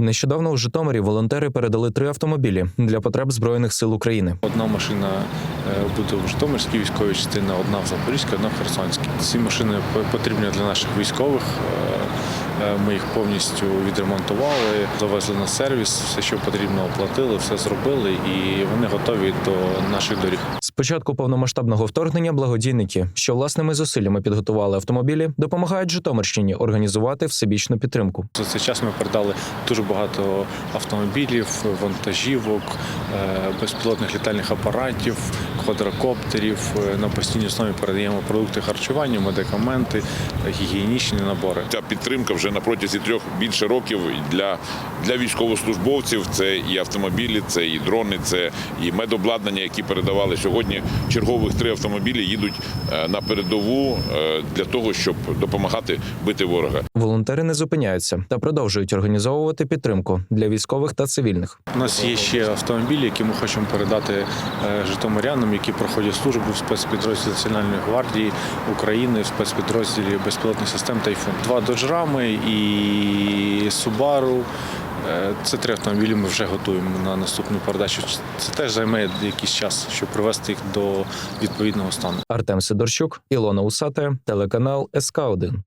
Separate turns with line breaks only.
Нещодавно у Житомирі волонтери передали три автомобілі для потреб збройних сил України.
Одна машина е, буде в Житомирській військовій частині, одна в Запорізькій, одна в Херсонській. Ці машини потрібні для наших військових. Е, е, Ми їх повністю відремонтували, завезли на сервіс, все, що потрібно, оплатили, все зробили, і вони готові до наших доріг.
Початку повномасштабного вторгнення благодійники, що власними зусиллями підготували автомобілі, допомагають Житомирщині організувати всебічну підтримку.
За цей час ми передали дуже багато автомобілів, вантажівок, е, безпілотних літальних апаратів, квадрокоптерів. Е, На постійній основі передаємо продукти харчування, медикаменти, гігієнічні набори.
Ця підтримка вже на протязі трьох більше років для, для військовослужбовців. Це і автомобілі, це і дрони, це і медобладнання, які передавали сьогодні. Чергових три автомобілі їдуть е, на передову е, для того, щоб допомагати бити ворога.
Волонтери не зупиняються та продовжують організовувати підтримку для військових та цивільних.
У нас є ще автомобілі, які ми хочемо передати е, житомирянам, які проходять службу в спецпідрозділі Національної гвардії України в спецпідрозділі безпілотних систем Тайфун. Два доджрами і Субару. Е, Це три автомобілі. Ми вже готуємо на наступну передачу. Це теж займе якийсь час, щоб привести їх до відповідного стану.
Артем Сидорчук, Ілона Усате, телеканал СК 1